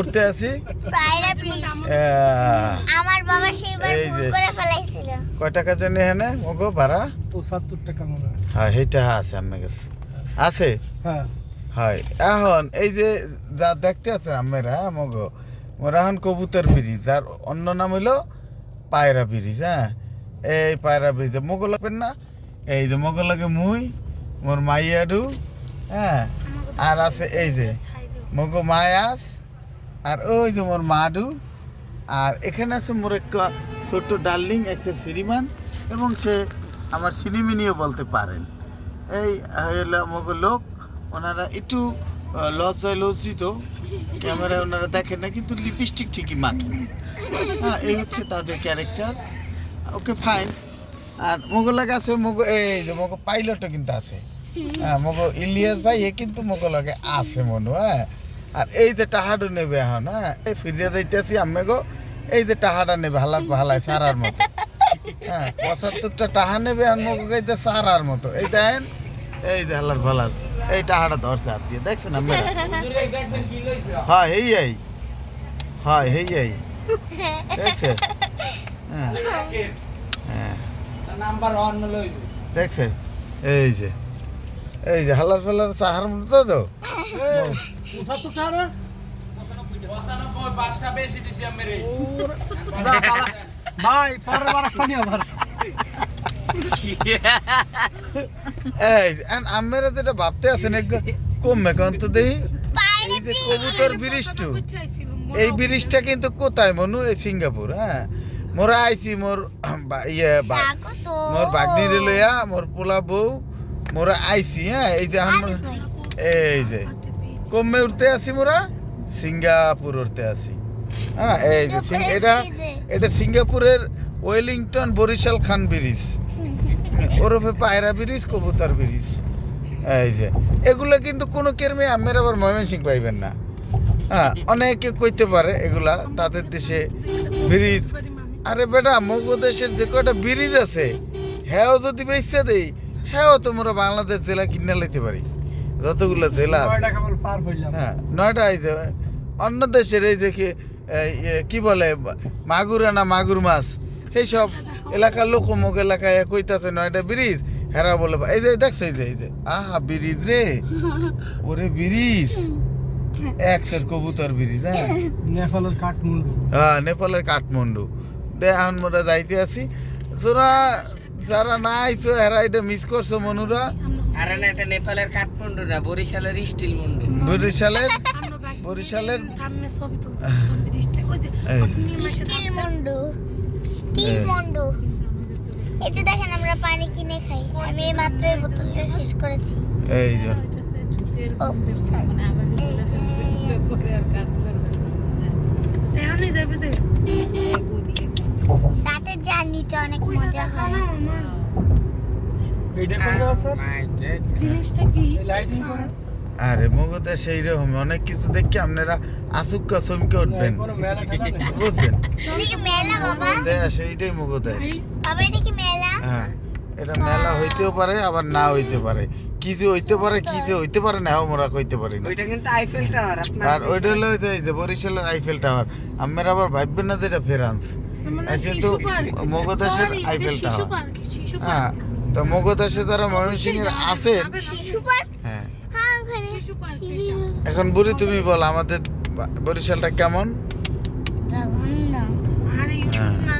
উঠতে আছি। পায়রা প্লিজ আমার বাবা সেইবার এই যে- করে ফেলাইছিল। কয় টাকা জন্য এখানে? মগো ভাড়া? পঁচাত্তর টাকা মনে হয়। হ্যাঁ সেইটা আছে আমার কাছে। আছে? হ্যাঁ। হয়। এখন এই যে যা দেখতে আছেন আমরা মগো মোর এখন কবুতর ব্রিজ আর অন্য নাম হইল পায়রা ব্রিজ হ্যাঁ? এই পায়রা ব্রিজ মগো লাগবেন না? এই যে মগো লাগে মুই মোর মাইয়াডু হ্যাঁ? আর আছে এই যে মগো মায়াস আর ওই যে মোর মাডু, আর এখানে আছে মোর একটা ছোট্ট ডার্লিং একশো শ্রীমান, এবং সে আমার সিনিমিনিও বলতে পারেন। এই মগো লোক, ওনারা একটু লজ্জায় লজ্জিত, ক্যামেরায় ওনারা দেখেন না, কিন্তু লিপস্টিক ঠিকই মাখেন হ্যাঁ এই হচ্ছে তাদের ক্যারেক্টার। ওকে, ফাইন। আর মোগলাকে আছে মগো এই যে মগো পাইলটও কিন্তু আছে। হ্যাঁ মগো ইলিয়াস ভাই, এ কিন্তু মোগলাকে আছে মনু হ্যাঁ। আর এই যে টাহাডু নেবে এখন হ্যাঁ? এই ফিরিয়া যাইতেছি আমি গো এই যে টাহাটা নেবে হালার হালায় সারার মতো। হ্যাঁ পঁচাত্তরটা টাহা নেবে আর মগো গাইতে সারার মতো। এই দেখেন এই যে হালার ফালার এই টাহাটা ধরছে হাত দিয়ে দেখছেন আমি হ্যাঁ এই এই। হ্যাঁ এই এই। দেখছে হ্যাঁ। হ্যাঁ। নাম্বার ওয়ান লইছে দেখছে এই যে। এই যে হালার ফালার সাহার মতো তো ভাই এই আমরা যেটা ভাবতে আছেন একটু কমবে কারণ তো এই যে কবুতর ব্রিজটু এই ব্রিজটা কিন্তু কোথায় মনু? এই সিঙ্গাপুর হ্যাঁ? মোরা আইছি মোর ইয়ে মোর বাগনি লইয়া মোর পোলা বউ মোরা আইছি হ্যাঁ? এই যে আমরা এই যে। কমে উঠতে আছি মোরা সিঙ্গাপুর উঠতে আছি। হ্যাঁ এই যে এটা এটা সিঙ্গাপুরের ওয়েলিংটন বরিশাল খান ব্রিজ ওরফে পায়রা ব্রিজ কবুতর ব্রিজ এই যে। এগুলো কিন্তু কোনো কেরমে আমের আবার ময়মনসিং পাইবেন না। হ্যাঁ অনেকে কইতে পারে এগুলা তাদের দেশে ব্রিজ আরে বেটা মগ দেশের যে কয়টা ব্রিজ আছে হ্যাঁ যদি বেচতে দেই হ্যাঁ তোমরা বাংলাদেশ জেলা কিনে লাইতে পারি। যতগুলো জেলা হ্যাঁ নয়টা এই যে অন্য দেশের এই যে কি বলে মাগুর না মাগুর মাছ এই সব এলাকার লোক মুখ এলাকায় কইতাছে নয়টা ব্রিজ। হেরা বলে এই যে দেখছে এই যে এই যে আহা ব্রিজ রে। ওরে ব্রিজ। একশের কবুতর ব্রিজ হ্যাঁ? নেপালের কাঠমান্ডু। হ্যাঁ নেপালের কাঠমান্ডু। দে এখন মোরা যাইতে আছি তোরা যারা না আইছো হেরা এটা মিস করছ মনুরা। আরে না এটা নেপালের কাঠমান্ডু না বরিশালের স্টিল মুন্ডু। বরিশালের বরিশালের এই। যে। স্টিল মন্ডু। স্টিল মন্ডু। এই যে দেখেন আমরা পানি কিনে খাই। আমি এই মাত্র এই বোতলটা শেষ করেছি। এই যে। ও sorry। এই যে, অনেক মজা হয়। এইটা কোন আছে লাইটিং করে। আরে মগদে সেই রকম অনেক কিছু দেখি আপনারা আসুক্কা চমকে উঠবেন। বুঝছেন? কি মেলা হ্যাঁ এটা মেলা হইতেও পারে আবার না হইতে পারে। কি যে হইতে পারে কি যে হইতে পারে না মোরা কইতে পারি না। ওইটা কিন্তু আইফেল টাওয়ার আর ওইটা হলো ওই যে বরিশালের আইফেল টাওয়ার আমরা আবার ভাববেন না যে এটা ফেরান্স। কিন্তু মগদাসের আইফেল টাওয়ার হ্যাঁ তো মগদাসে যারা ময়মনসিংহের আছেন হ্যাঁ। এখন বুড়ি তুমি বল আমাদের বরিশালটা কেমন? হ্যাঁ।